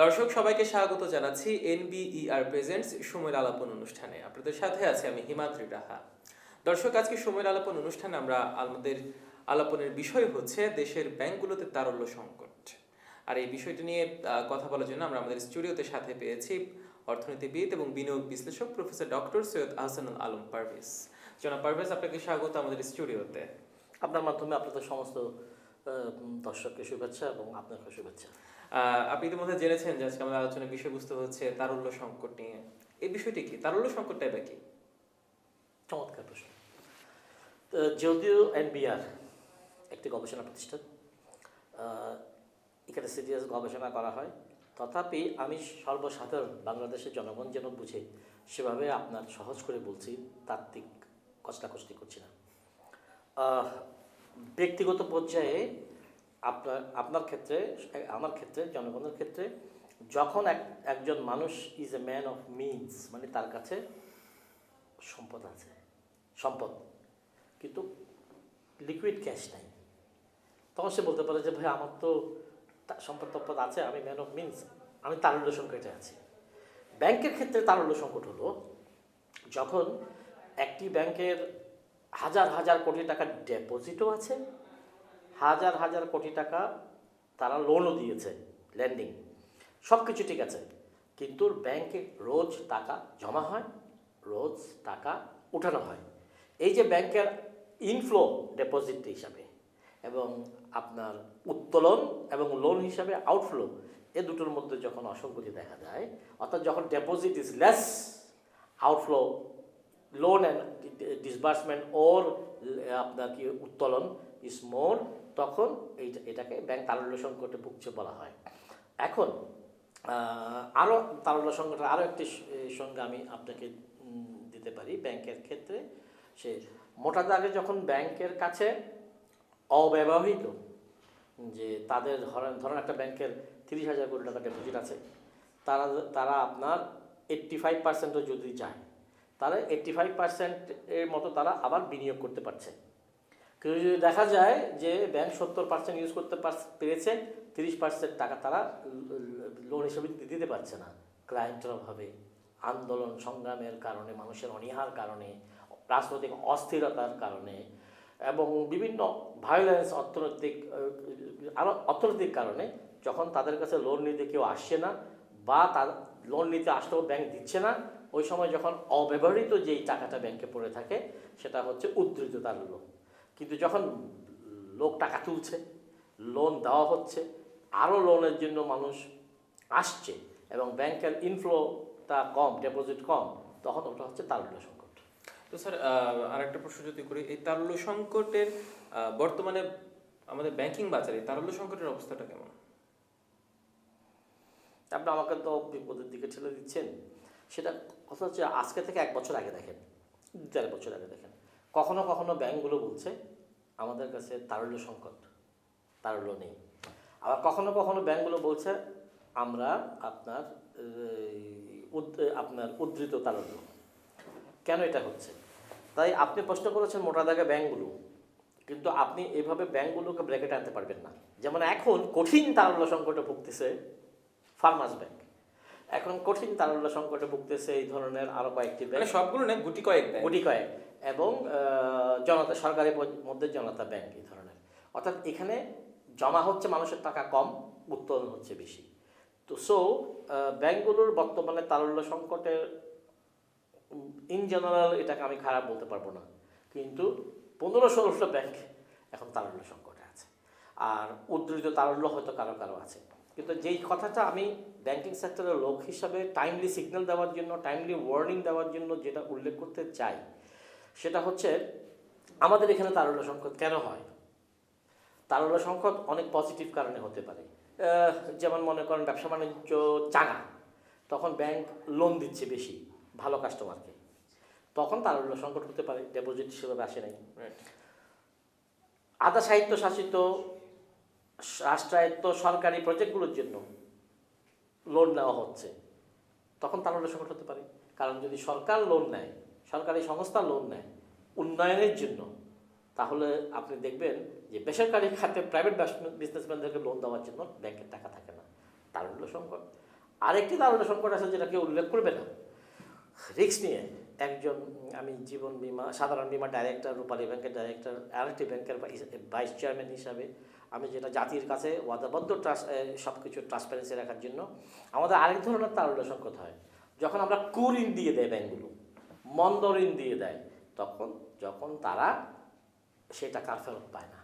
দর্শক, সবাইকে স্বাগত জানাচ্ছি এনবিইআর প্রেজেন্টস সময়ের আলাপন অনুষ্ঠানে। আপনাদের সাথে আছে আমি হিমাদ্রি রাহা। দর্শক, আজকে সময়ের আলাপন অনুষ্ঠানে আমরা আমাদের আলাপনের বিষয় হচ্ছে দেশের ব্যাংকগুলোতে তারল্য সংকট। আর এই বিষয়টি নিয়ে কথা বলার জন্য আমরা আমাদের স্টুডিওতে সাথে পেয়েছি অর্থনীতিবিদ এবং বিনিয়োগ বিশ্লেষক প্রফেসর ডক্টর সৈয়দ আহসানুল আলম পারভেজ। জনাব পারভেজ, আপনাকে স্বাগত আমাদের স্টুডিওতে। আপনার মাধ্যমে আপনাদের সমস্ত দর্শককে শুভেচ্ছা এবং আপনাকে শুভেচ্ছা। আপনি ইতিমধ্যে জেনেছেন যে আজকে আমাদের আলোচনার বিষয়বস্তু হচ্ছে তারল্য সংকট নিয়ে। এই বিষয়টি কি? তারল্য সংকটটা বা কি? চমৎকার প্রশ্ন। যদিও এনবিআর একটি গবেষণা প্রতিষ্ঠান এখানে সিরিয়াস গবেষণা করা হয়, তথাপি আমি সর্বসাধারণ বাংলাদেশের জনগণ যেন বুঝে, সেভাবে আপনার সহজ করে বলছি, তাত্ত্বিক কষ্টাকষ্টি করছি না। ব্যক্তিগত পর্যায়ে আপনার আপনার ক্ষেত্রে, আমার ক্ষেত্রে, জনগণের ক্ষেত্রে, যখন এক, একজন মানুষ is a man of means মানে তার কাছে সম্পদ আছে, সম্পদ, কিন্তু লিকুইড ক্যাশ নাই, তখন সে বলতে পারে যে, ভাই, আমার তো সম্পদ টম্পদ আছে, আমি ম্যান অফ মিনস আমি তারল্য সংকটে আছি। ব্যাংকের ক্ষেত্রে তারল্য সংকট হলো, যখন একটি ব্যাংকের হাজার হাজার কোটি টাকার ডেপোজিটও আছে হাজার হাজার কোটি টাকা তারা লোনও দিয়েছে ল্যান্ডিং সব কিছু ঠিক আছে, কিন্তু ব্যাংকে রোজ টাকা জমা হয়, রোজ টাকা উঠানো হয়। এই যে ব্যাংকের ইনফ্লো ডেপোজিট হিসাবে এবং আপনার উত্তোলন এবং লোন হিসাবে আউটফ্লো এ দুটোর মধ্যে যখন অসঙ্গতি দেখা যায় অর্থাৎ যখন deposit is less outflow loan and disbursement or আপনার কি উত্তোলন ইজ মোর তখন এইটা এটাকে ব্যাংক তারল্য সংকটে ভুগছে বলা হয়। এখন আরও তারল্য সংকটের আরও একটি সঙ্গে আমি আপনাকে দিতে পারি। ব্যাংকের ক্ষেত্রে সে মোটা দাগে যখন ব্যাংকের কাছে অব্যবহৃত যে তাদের ধরেন ধরেন একটা ব্যাংকের তিরিশ হাজার কোটি টাকা ডেপোজিট আছে, তারা তারা আপনার এইট্টি ফাইভ পার্সেন্টও যদি যায় তাহলে এইট্টি ফাইভ পার্সেন্টের মতো তারা আবার বিনিয়োগ করতে পারছে। কিন্তু যদি দেখা যায় যে ব্যাংক সত্তর পার্সেন্ট ইউজ করতে পার- পেরেছে তিরিশ পার্সেন্ট টাকা তারা লোন হিসেবে দিতে- পারছে না। ক্লায়েন্টের অভাবে, আন্দোলন সংগ্রামের কারণে, মানুষের অনীহার কারণে, রাজনৈতিক অস্থিরতার কারণে এবং বিভিন্ন ভায়োলেন্স অর্থনৈতিক আরও অর্থনৈতিক কারণে যখন তাদের কাছে লোন নিতে কেউ আসছে না বা তার লোন নিতে আসলেও ব্যাংক দিচ্ছে না, ওই সময় যখন অব্যবহৃত যেই টাকাটা ব্যাংকে পড়ে থাকে, সেটা হচ্ছে উদ্ধৃত তার লোন কিন্তু যখন লোক টাকা তুলছে লোন দেওয়া হচ্ছে আরও লোনের জন্য মানুষ আসছে এবং ব্যাংকের ইনফ্লোটা কম ডেপোজিট কম তখন ওটা হচ্ছে তারল্য সংকট। তো স্যার আর একটা প্রশ্ন যদি করি এই তারল্য সংকটের বর্তমানে আমাদের ব্যাংকিং বাজারে তারল্য সংকটের অবস্থাটা কেমন? আপনি আমাকে তো বিপদের দিকে ঠেলে দিচ্ছেন। সেটা কথা হচ্ছে আজকে থেকে এক বছর আগে দেখেন দেড় বছর আগে দেখেন। কখনো কখনো ব্যাংকগুলো বলছে, আমাদের কাছে তারল্য সংকট, তারল্য নেই। আবার কখনো কখনো ব্যাংকগুলো বলছে, আমরা আপনার আপনার উদ্ধৃত তারল্য। কেন এটা হচ্ছে? তাই আপনি প্রশ্ন করেছেন মোটা দাগে ব্যাংকগুলো, কিন্তু আপনি এভাবে ব্যাংকগুলোকে ব্র্যাকেটে আনতে পারবেন না। যেমন এখন কঠিন তারল্য সংকটে ভুগতেছে ফার্মার্স ব্যাংক এখন কঠিন তারল্য সংকটে ভুগতেছে এই ধরনের আরও কয়েকটি মানে ব্যাংক সবগুলো না গুটি কয়েক গুটি কয়েক। এবং জনতা সরকারের মধ্যে জনতা ব্যাংক এই ধরনের। অর্থাৎ এখানে জমা হচ্ছে মানুষের টাকা কম উত্তোলন হচ্ছে বেশি। তো সো ব্যাংকগুলোর বর্তমানে তারল্য সংকটের ইন জেনারেল এটাকে আমি খারাপ বলতে পারব না। কিন্তু পনেরো ষোলোশো ব্যাংক এখন তারল্য সংকটে আছে। আর উদ্ধৃত তারল্য হয়তো কারও কারও আছে। কিন্তু যেই কথাটা আমি ব্যাংকিং সেক্টরের লোক হিসাবে টাইমলি সিগন্যাল দেওয়ার জন্য টাইমলি ওয়ার্নিং দেওয়ার জন্য যেটা উল্লেখ করতে চাই সেটা হচ্ছে আমাদের এখানে তারল্য সংকট কেন হয়? তারল্য সংকট অনেক পজিটিভ কারণে হতে পারে। যেমন মনে করেন ব্যবসা বাণিজ্য চাঙা তখন ব্যাংক লোন দিচ্ছে বেশি ভালো কাস্টমারকে তখন তারল্য সংকট হতে পারে ডেপোজিট সেভাবে আসে নাই. আধা সাহিত্য শাসিত রাষ্ট্রায়ত্ত সরকারি প্রজেক্টগুলোর জন্য লোন নেওয়া হচ্ছে। তখন তার তারল্য সংকট হতে পারে। কারণ যদি সরকার লোন নেয়, সরকারি সংস্থা লোন নেয় উন্নয়নের জন্য, তাহলে আপনি দেখবেন যে বেসরকারি খাতে প্রাইভেট বিজনেসম্যানদেরকে লোন দেওয়ার জন্য ব্যাংকের টাকা থাকে না। তার তারল্য সংকট। আরেকটি দারুণ সংকট আছে যেটা কেউ উল্লেখ করবে না। রিস্ক নিয়ে একজন, আমি জীবন বীমা, সাধারণ বীমা ডাইরেক্টর রূপালী ব্যাংকের ডাইরেক্টর আরেকটি ব্যাংকের ভাইস চেয়ারম্যান হিসাবে আমি যেটা জাতির কাছে ওয়াদাবদ্ধ ট্রাস সব কিছু ট্রান্সপারেন্সি রাখার জন্য আমাদের আরেক ধরনের তারল্য সংকট হয়। যখন আমরা কুঋণ দিয়ে দেয় ব্যাংকগুলো, মন্দ ঋণ দিয়ে দেয়, তখন, যখন তারা সে টাকা ফেরত পায় না।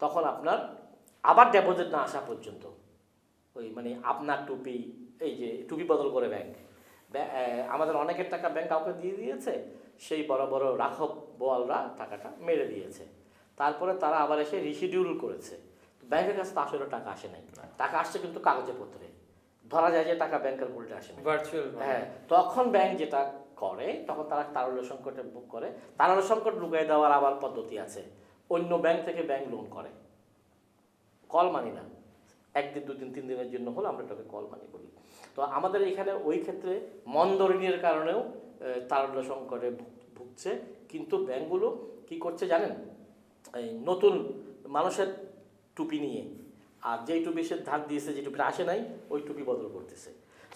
তখন আপনার আবার ডেপোজিট না আসা পর্যন্ত ওই মানে আপনার টুপি, এই যে টুপি বদল করে ব্যাংক আমাদের অনেকের টাকা ব্যাংক কাউকে দিয়ে দিয়েছে, সেই বড় বড় রাঘব বোয়ালরা টাকাটা মেরে দিয়েছে। তারপরে তারা আবার এসে রিশিডিউল করেছে। ব্যাংকের কাছে তো আসলে টাকা আসে নাই। টাকা আসছে কিন্তু কাগজে পত্রে। ধরা যায় যে টাকা ব্যাংকের উল্টে আসে। ভার্চুয়াল হ্যাঁ তখন ব্যাংক যেটা করে তখন তারা তারল্য সংকটে বুক করে। তারল্য সংকট লুকাই দেওয়ার আবার পদ্ধতি আছে। অন্য ব্যাংক থেকে ব্যাংক লোন করে। কল মানি না। একদিন দুদিন তিন দিনের জন্য হলো আমরা এটাকে কল মানি বলি। তো আমাদের এখানে ওই ক্ষেত্রে মন্দ ঋণের কারণেও তারল্য সংকটে ভুগ- ভুগছে। কিন্তু ব্যাংকগুলো কি করছে জানেন? এই নতুন মানুষের টুপি নিয়ে। আর যেই টুপি সে ধার দিয়েছে যে টুপিটা আসে নাই ওই টুপি বদল করতেছে।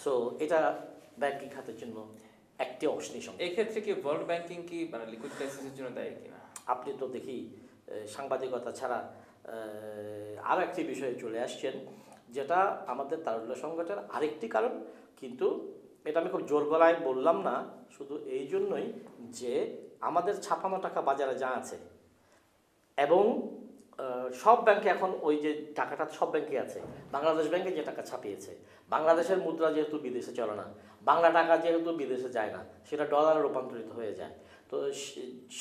সো এটা ব্যাংকিং খাতের জন্য একটি সংকেত। এই কি ওয়ার্ল্ড ব্যাংকিং কি মানে লিকুইড ক্রাইসিসের জন্য দায়ী কিনা? আপনি তো দেখি সাংবাদিকতা ছাড়া আরও একটি বিষয়ে চলে আসছেন যেটা আমাদের তারল্য সংকটের আরেকটি কারণ। কিন্তু এটা আমি খুব জোর গলায় বললাম না শুধু এই জন্যই যে আমাদের ছাপানো টাকা বাজারে যা আছে এবং সব ব্যাংকে এখন ওই যে টাকাটা সব ব্যাংকে আছে। বাংলাদেশ ব্যাংকে যে টাকা ছাপিয়েছে। বাংলাদেশের মুদ্রা যেহেতু বিদেশে চলে না, বাংলা টাকা যেহেতু বিদেশে যায় না, সেটা ডলারে রূপান্তরিত হয়ে যায়। তো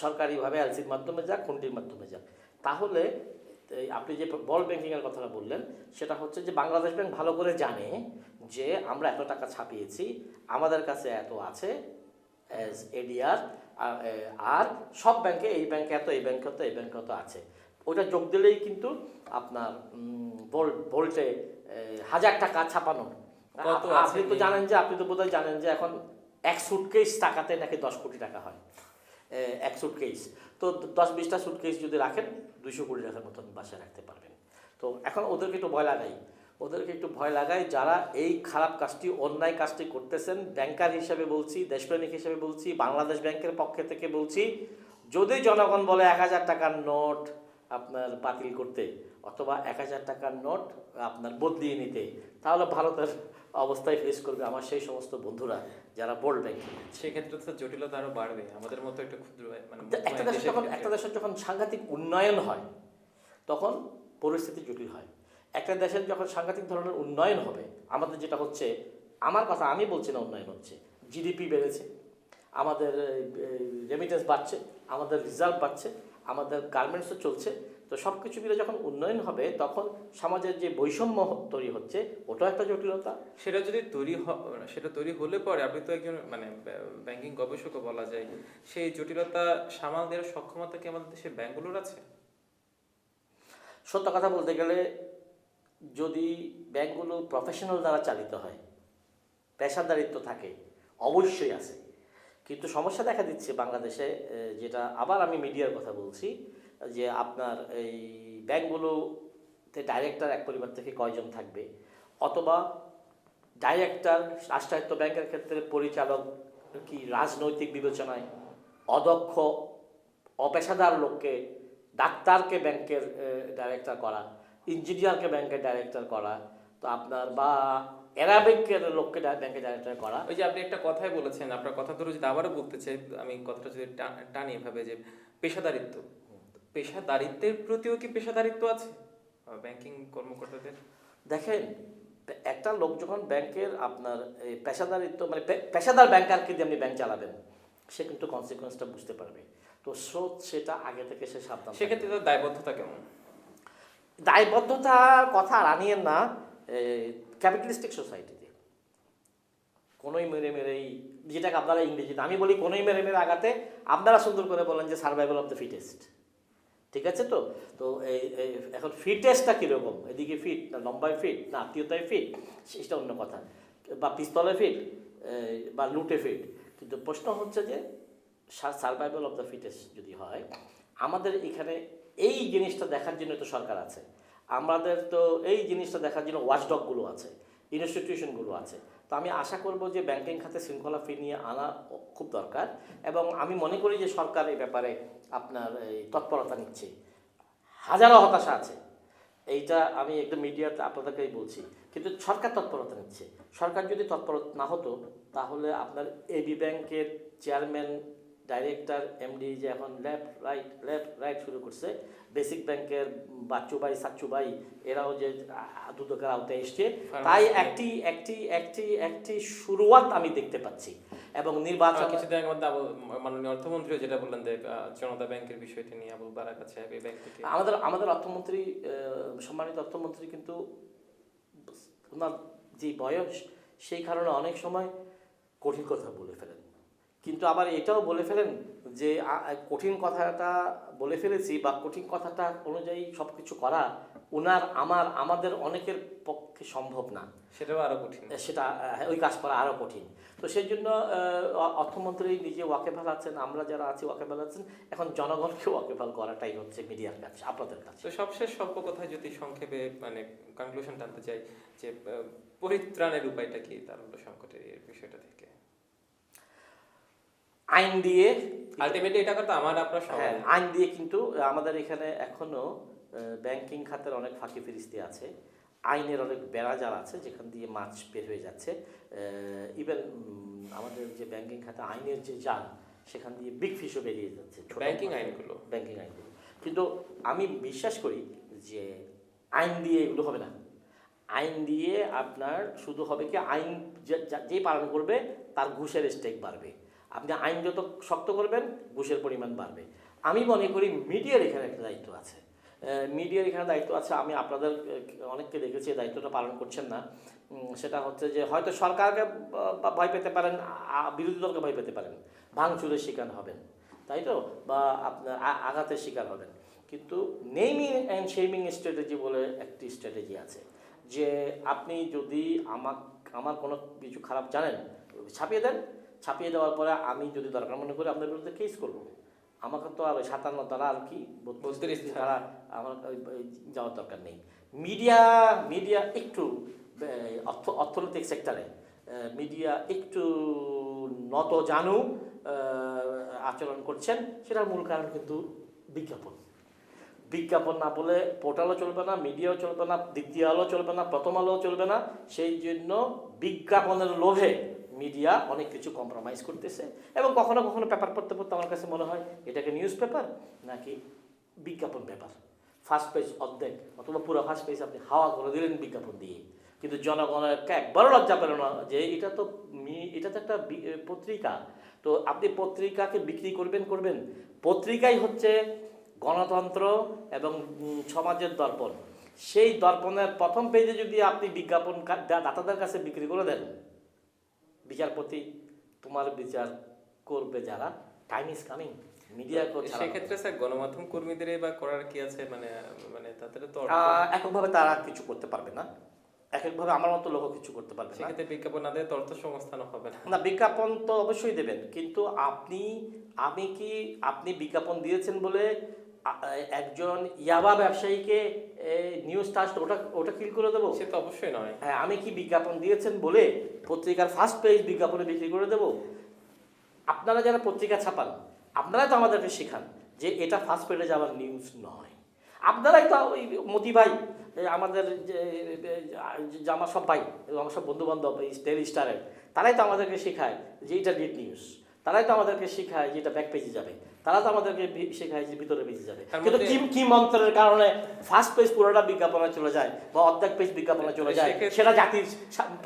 সরকারিভাবে এলসির মাধ্যমে যাক কোনটির মাধ্যমে যাক। তাহলে আপনি যে বল ব্যাংকিংয়ের কথাটা বললেন, সেটা হচ্ছে যে বাংলাদেশ ব্যাংক ভালো করে জানে যে আমরা এত টাকা ছাপিয়েছি, আমাদের কাছে এত আছে এডিআর আর সব ব্যাংকে এই ব্যাংকে এত, এই ব্যাংকে এত, এই ব্যাংকে এত আছে। ওটা যোগ দিলেই কিন্তু আপনার ভোল্টে হাজার টাকা ছাপানো। আপনি তো জানেন যে আপনি তো বোধহয় জানেন যে এখন এক সুটকেস টাকাতে নাকি দশ কোটি টাকা হয়। এক সুটকেস তো দশ বিশটা সুটকেস যদি রাখেন দুইশো কোটি টাকার মতন বাসায় রাখতে পারবেন। তো এখন ওদেরকে একটু ভয় লাগাই। ওদেরকে একটু ভয় লাগাই যারা এই খারাপ কাজটি অন্যায় কাজটি করতেছেন ব্যাংকার হিসেবে বলছি দেশপ্রেমিক হিসেবে বলছি বাংলাদেশ ব্যাংকের পক্ষে থেকে বলছি যদি জনগণ বলে এক হাজার টাকার নোট আপনার বাতিল করতে অথবা এক হাজার টাকার নোট আপনার বদলিয়ে নিতে তাহলে ভারতের অবস্থায় ফেস করবে আমার সেই সমস্ত বন্ধুরা যারা বোল্ড ব্যাংকিং সেক্ষেত্রে তো জটিলতা আরও বাড়বে আমাদের মতো একটা ক্ষুদ্র মানে একটা দেশে দেশের যখন একটা দেশের যখন সাংঘাতিক উন্নয়ন হয় তখন পরিস্থিতি জটিল হয়। একটা দেশের যখন সাংঘাতিক ধরনের উন্নয়ন হবে আমাদের যেটা হচ্ছে আমার কথা আমি বলছি না উন্নয়ন হচ্ছে জিডিপি বেড়েছে আমাদের রেমিটেন্স বাড়ছে আমাদের রিজার্ভ বাড়ছে আমাদের গার্মেন্টসও চলছে। তো সব কিছু মিলে যখন উন্নয়ন হবে তখন সমাজের যে বৈষম্য তৈরি হচ্ছে ওটাও একটা জটিলতা। সেটা যদি তৈরি সেটা তৈরি হলে পরে আপনি তো একজন মানে ব্যাংকিং গবেষকও বলা যায়। সেই জটিলতা সামাল দেওয়ার সক্ষমতা কি আমাদের দেশের ব্যাংকগুলোর আছে? সত্য কথা বলতে গেলে যদি ব্যাংকগুলো প্রফেশনাল দ্বারা চালিত হয় পেশাদারিত্ব থাকে অবশ্যই আছে। কিন্তু সমস্যা দেখা দিচ্ছে বাংলাদেশে যেটা আবার আমি মিডিয়ার কথা বলছি, যে আপনার এই ব্যাংকগুলোতে ডাইরেক্টর এক পরিবার থেকে কয়জন থাকবে? অথবা ডাইরেক্টর রাষ্ট্রায়ত্ত ব্যাংকের ক্ষেত্রে পরিচালক কি রাজনৈতিক বিবেচনায় অদক্ষ, অপেশাদার লোককে, ডাক্তারকে ব্যাংকের ডাইরেক্টর করা ইঞ্জিনিয়ারকে ব্যাংকের ডাইরেক্টর করা, তো আপনার বা অ্যারাবিকের লোককে ব্যাংকের ডাইরেক্টর করা। ওই যে আপনি একটা কথাই বলেছেন আপনার কথা ধরে যদি আবারও বলতে চাই আমি কথাটা যদি টানি এভাবে যে পেশাদারিত্ব। পেশাদারিত্বের প্রতিও কি পেশাদারিত্ব আছে? ব্যাংকিং কর্মকর্তাদের? দেখেন একটা লোক যখন ব্যাংকের আপনার এই পেশাদারিত্ব মানে পেশাদার ব্যাংকারকে দিয়ে আপনি ব্যাংক চালাবেন সে কিন্তু কনসিকুয়েন্সটা বুঝতে পারবে। তো স্রোত সেটা আগে থেকে সে সাবধান সেক্ষেত্রে তো দায়বদ্ধতা কেমন? দায়বদ্ধতার কথা আর আনিয়েন না। ক্যাপিটালিস্টিক সোসাইটিতে কোনোই মেরে মেরেই, যেটাকে আপনারা ইংরেজিতে আমি বলি কোনোই মেরে মেরে আগাতে আপনারা সুন্দর করে বলেন যে সার্ভাইভাল অফ দ্য ফিটেস্ট ঠিক আছে তো? তো এই এখন ফিটেস্টটা কীরকম? এদিকে ফিট না লম্বায় ফিট না আত্মীয়তায় ফিট সেটা অন্য কথা। বা পিস্তলে ফিট বা লুটে ফিট কিন্তু প্রশ্ন হচ্ছে যে সার্ভাইভাল অফ দ্য ফিটেস্ট যদি হয়, আমাদের এখানে এই জিনিসটা দেখার জন্য তো সরকার আছে। আমাদের তো এই জিনিসটা দেখার জন্য ওয়াচডগগুলো আছে ইনস্টিটিউশনগুলো আছে। তো আমি আশা করব যে ব্যাংকিং খাতে শৃঙ্খলা ফি নিয়ে আনা খুব দরকার এবং আমি মনে করি যে সরকার এই ব্যাপারে আপনার এই তৎপরতা নিচ্ছে। হাজারো হতাশা আছে, এইটা আমি একদম মিডিয়াতে আপনাদেরকেই বলছি। কিন্তু সরকার তৎপরতা নিচ্ছে। সরকার যদি তৎপর না হতো, তাহলে আপনার এবি ব্যাংকের চেয়ারম্যান ডাইরেক্টর এমডি যে এখন লেফট রাইট লেফট রাইট শুরু করছে বেসিক ব্যাংকের বাচ্চু ভাই বাচ্চুবাই সাচ্চুবাই এরাও যে দুদকের আওতায় এসছে তাই একটি একটি একটি একটি শুরুয়াত আমি দেখতে পাচ্ছি। এবং নির্বাচন কিছুদিন আবু- মাননীয় অর্থমন্ত্রীও যেটা বললেন যে জনতা ব্যাংকের বিষয়টি নিয়ে আবুল এই ব্যাংক থেকে আমাদের আমাদের অর্থমন্ত্রী আহ, সম্মানিত অর্থমন্ত্রী কিন্তু ওনার যে বয়স সেই কারণে অনেক সময় কঠিন কথা বলে ফেলেন। কিন্তু আবার এটাও বলে ফেলেন যে কঠিন কথাটা বলে ফেলেছি বা কঠিন কথাটা অনুযায়ী সব কিছু করা ওনার আমার আমাদের অনেকের পক্ষে সম্ভব না। সেটাও আরও কঠিন। সেটা ওই কাজ করা আরও কঠিন। তো সেই জন্য অর্থমন্ত্রী নিজে ওয়াকেফাল আছেন আমরা যারা আছি ওয়াকেফাল আছেন এখন জনগণকে ওয়াকেফাল করাটাই হচ্ছে মিডিয়ার কাছে আপনাদের কাছে। তো সবশেষ স্বল্প কথায় যদি সংক্ষেপে মানে কনক্লুশন টানতে চাই যে পরিত্রাণের উপায়টা কি তারল্য সংকটের বিষয়টা থেকে আইন দিয়ে আলটিমেটলি এটা করতে আমার আপনার হ্যাঁ আইন দিয়ে কিন্তু আমাদের এখানে এখনও ব্যাংকিং খাতের অনেক ফাঁকি ফিরিস্তি আছে আইনের অনেক বেড়াজাল আছে যেখান দিয়ে মাছ বের হয়ে যাচ্ছে। ইভেন আমাদের যে ব্যাংকিং খাতে আইনের যে জাল সেখান দিয়ে বিগ ফিশও বেরিয়ে যাচ্ছে ব্যাংকিং আইনগুলো? ব্যাংকিং আইনগুলো। কিন্তু আমি বিশ্বাস করি যে আইন দিয়ে এগুলো হবে না। আইন দিয়ে আপনার শুধু হবে কি আইন যে পালন করবে তার ঘুষের স্টেক বাড়বে। আপনি আইন যত শক্ত করবেন, ঘুষের পরিমাণ বাড়বে। আমি মনে করি মিডিয়ার এখানে একটা দায়িত্ব আছে। মিডিয়ার এখানে দায়িত্ব আছে, আমি আপনাদের অনেককে দেখেছি এই দায়িত্বটা পালন করছেন না। সেটা হচ্ছে যে হয়তো সরকারকে ভয় পেতে পারেন বিরোধী দলকে ভয় পেতে পারেন। ভাঙচুরের শিকার হবেন, তাই তো? বা আপনার আঘাতের শিকার হবেন। কিন্তু নেইমিং অ্যান্ড শেমিং স্ট্র্যাটেজি বলে একটি স্ট্র্যাটেজি আছে। যে আপনি যদি আমার আমার কোনো কিছু খারাপ জানেন ছাপিয়ে দেন। ছাপিয়ে দেওয়ার পরে আমি যদি দরকার মনে করি আপনার বিরুদ্ধে কেস করব। আমাকে তো আর ওই সাতান্ন তারা আর কি বত্রিশ দ্বারা আমার যাওয়ার দরকার নেই। মিডিয়া মিডিয়া একটু অর্থ অর্থনৈতিক সেক্টরে মিডিয়া একটু নত জানু আচরণ করছেন সেটার মূল কারণ কিন্তু বিজ্ঞাপন। বিজ্ঞাপন না বলে পোর্টালও চলবে না মিডিয়াও চলবে না দ্বিতীয় আলো চলবে না প্রথম আলো চলবে না সেই জন্য বিজ্ঞাপনের লোভে মিডিয়া অনেক কিছু কম্প্রোমাইজ করতেছে এবং কখনো কখনো পেপার পড়তে পড়তে আমার কাছে মনে হয় এটাকে নিউজ পেপার নাকি বিজ্ঞাপন পেপার ফার্স্ট পেজ অর্ধেক, অথবা পুরো ফার্স্ট পেজ আপনি হাওয়া করে দিলেন বিজ্ঞাপন দিয়ে। কিন্তু জনগণের একবারও লজ্জা পেল না যে এটা তো এটা তো একটা পত্রিকা। তো আপনি পত্রিকাকে বিক্রি করবেন করবেন। পত্রিকাই হচ্ছে গণতন্ত্র এবং সমাজের দর্পণ। সেই দর্পণের প্রথম পেজে যদি আপনি বিজ্ঞাপন দাতাদের কাছে বিক্রি করে দেন বিচারপতি তোমার বিচার করবে যারা। টাইম ইজ কামিং মিডিয়া সেক্ষেত্রে স্যার গণমাধ্যম কর্মীদের বা করার কি আছে? মানে মানে তাদের তো এককভাবে তারা কিছু করতে পারবে না। এক একভাবে আমার মতো লোক কিছু করতে পারবে না। সেক্ষেত্রে বিজ্ঞাপন না দিলে তো অর্থ সংস্থান হবে না। না বিজ্ঞাপন তো অবশ্যই দেবেন। কিন্তু আপনি আমি কি আপনি বিজ্ঞাপন দিয়েছেন বলে একজন ইয়াবা ব্যবসায়ীকে নিউজ ট্রাস্ট ওটা ওটা কিল করে দেবো? সে তো অবশ্যই নয়। হ্যাঁ আমি কি বিজ্ঞাপন দিয়েছেন বলে পত্রিকার ফার্স্ট পেজ বিজ্ঞাপনে বিক্রি করে দেব? আপনারা যারা পত্রিকা ছাপান আপনারাই তো আমাদেরকে শেখান যে এটা ফার্স্ট পেজে যাওয়ার নিউজ নয়। আপনারাই তো ওই মতি ভাই আমাদের যে আমার সব ভাই এবং আমার সব বন্ধু বান্ধব এই টেলি স্টারের তারাই তো আমাদেরকে শেখায় যে এটা লিড নিউজ তারাই তো আমাদেরকে শেখায় যে এটা ব্যাক পেজে যাবে। তারা তো আমাদেরকে শেখায় যে ভিতরে পেজে যাবে। কিন্তু কি কি মন্ত্রের কারণে ফার্স্ট পেজ পুরোটা বিজ্ঞাপনে চলে যায় বা অর্ধেক পেজ বিজ্ঞাপনে চলে যায় সেটা জাতির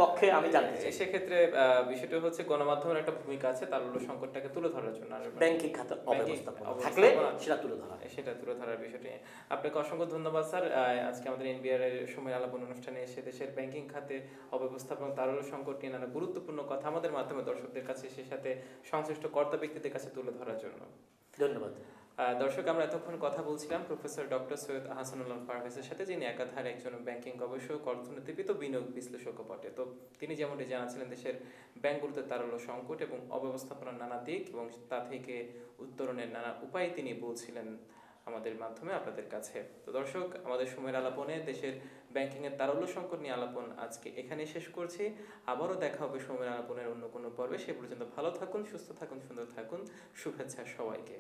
পক্ষে আমি জানতে চাই। সেক্ষেত্রে বিষয়টা হচ্ছে গণমাধ্যমের একটা ভূমিকা আছে তার হলো সংকটটাকে তুলে ধরার জন্য ব্যাংকিং খাতের অব্যবস্থাপনা। থাকলে সেটা তুলে ধরা। সেটা তুলে ধরার বিষয়টি। আপনাকে অসংখ্য ধন্যবাদ স্যার। আজকে আমাদের এনবিআর এর সময় আলাপন অনুষ্ঠানে এসে দেশের ব্যাংকিং খাতে অব্যবস্থাপনা তারল সংকট নিয়ে নানা গুরুত্বপূর্ণ কথা আমাদের মাধ্যমে দর্শকদের কাছে সে সাথে সংশ্লিষ্ট কর্তা ব্যক্তিদের কাছে তুলে ধরার জন্য। ধন্যবাদ। দর্শক, আমরা এতক্ষণ কথা বলছিলাম প্রফেসর ডক্টর সৈয়দ আহসানুল্লাহ পারভেজের সাথে, যিনি একাধারে একজন ব্যাংকিং গবেষক, অর্থনীতিবিদ ও বিনিয়োগ বিশ্লেষক বটে। তো তিনি যেমনটি জানাচ্ছিলেন, দেশের ব্যাংকগুলোতে তারল্য সংকট এবং অব্যবস্থাপনার নানা দিক এবং তা থেকে উত্তরণের নানা উপায় তিনি বলছিলেন আমাদের মাধ্যমে আপনাদের কাছে। তো দর্শক, আমাদের সময়ের আলাপনে দেশের ব্যাংকিংয়ের তারল্য সংকট নিয়ে আলাপন আজকে এখানে শেষ করছি। আবারও দেখা হবে সময়ের আলাপনের অন্য কোনো পর্বে। সে পর্যন্ত ভালো থাকুন, সুস্থ থাকুন, সুন্দর থাকুন। শুভেচ্ছা সবাইকে।